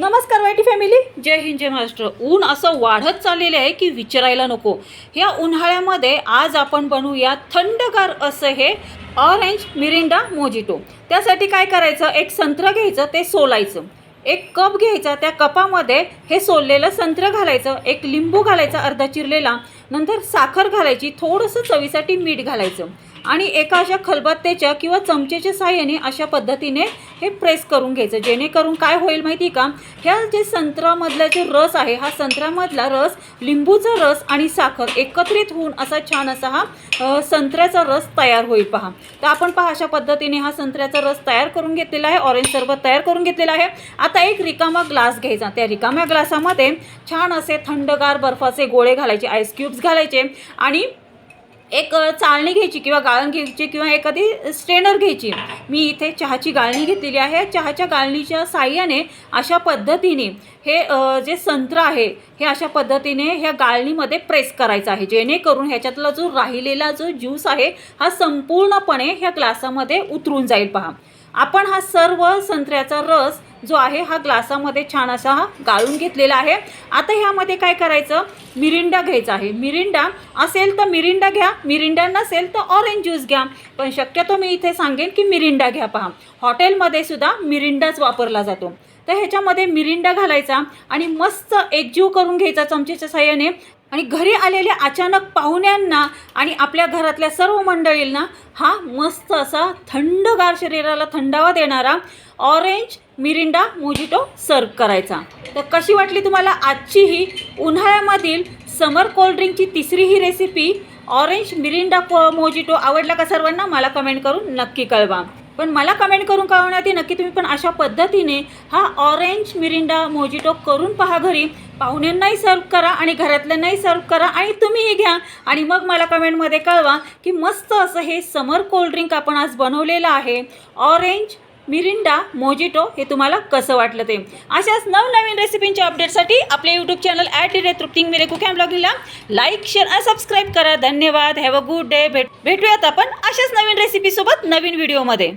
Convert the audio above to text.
नमस्कार YT family जय हिंद जय महाराष्ट्र. ऊन असं वाढत चाललेलं आहे की विचारायला नको. या उन्हाळ्यामध्ये आज आपण बनवूया थंडगार असं हे ऑरेंज मिरिंडा मोजिटो त्यासाठी काय करायचं? एक संत्र घ्यायचं ते सोलायचं. एक कप घ्यायचा त्या कपामध्ये हे सोललेलं संत्र घालायचं. एक लिंबू घालायचा अर्धा चिरलेला. नंतर साखर घालायची थोडंसं चवीसाठी मीठ घालायचं. आणि एका अशा खलबत्त्याच्या किंवा चमचेच्या साह्याने अशा पद्धतीने हे प्रेस करून घ्यायचं. जेणेकरून काय होईल माहिती का? ह्या जे संत्रामधला जो रस आहे हा संत्र्यामधला रस लिंबूचा रस आणि साखर एकत्रित होऊन असा छान असा हा संत्र्याचा रस तयार होईल पहा. तर आपण पहा अशा पद्धतीने हा संत्र्याचा रस तयार करून घेतलेला आहे ऑरेंज सरबत तयार करून घेतलेला आहे. आता एक रिकामा ग्लास घ्यायचा. त्या रिकाम्या ग्लासामध्ये छान असे थंडगार बर्फाचे गोळे घालायचे आईस क्यूब्स घालायचे आणि एक चाळणी घ्यायची किंवा गाळण घ्यायची किंवा एखादी स्ट्रेनर घ्यायची. मी इथे चहाची गाळणी घेतलेली आहे. चहाच्या गाळणीच्या साह्याने अशा पद्धतीने हे जे संत्र आहे हे अशा पद्धतीने ह्या गाळणीमध्ये प्रेस करायचं आहे. जेणेकरून ह्याच्यातला जो राहिलेला जो ज्यूस आहे हा संपूर्णपणे ह्या ग्लासामध्ये उतरून जाईल. पहा. आपण हा सर्व संत्र्याचा रस जो आहे हा ग्लासामध्ये छान असा हा गाळून घेतलेला आहे. आता ह्यामध्ये काय करायचं? मिरिंडा घ्यायचा आहे. मिरिंडा असेल तर मिरिंडा घ्या. मिरिंडा नसेल तर ऑरेंज ज्यूस घ्या. पण शक्यतो मी इथे सांगेन की मिरिंडा घ्या पहा. हॉटेलमध्ये सुद्धा मिरिंडाच वापरला जातो. तर ह्याच्यामध्ये मिरिंडा घालायचा आणि मस्त एकजीव करून घ्यायचा चमचेच्या साह्याने. आणि घरी आलेल्या अचानक पाहुण्यांना आणि आपल्या घरातल्या सर्व मंडळींना हा मस्त असा थंडगार शरीराला थंडावा देणारा ऑरेंज मिरिंडा मोजिटो सर्व करायचा. तर कशी वाटली तुम्हाला आजची ही उन्हाळ्यामधील समर कोल्ड्रिंकची तिसरी ही रेसिपी ऑरेंज मिरिंडा मोजिटो आवडला का सर्वांना? मला कमेंट करून नक्की कळवा. पण मला कमेंट करून कळवण्यात येईल. नक्की तुम्ही पण अशा पद्धतीने हा ऑरेंज मिरिंडा मोजिटो करून पहा घरी. पाहुण्यांनाही सर्व करा आणि घरातल्यांनाही सर्व करा आणि तुम्हीही घ्या. आणि मग मला कमेंटमध्ये कळवा की मस्त असं हे समर कोल्ड्रिंक आपण आज बनवलेलं आहे. ऑरेंज मिरिंडा मोजिटो हे तुम्हाला कसं वाटलं ते? अशाच नवनवीन रेसिपींच्या अपडेटसाठी आपले यूट्यूब चॅनल ॲट इरे रे तृप्तिंग मेरे कुक अँड ब्लॉगिंगला लाईक शेअर आणि सबस्क्राईब करा. धन्यवाद. हॅव अ गुड डे भेट भेटूयात आपण अशाच नवीन रेसिपीसोबत नवीन व्हिडिओमध्ये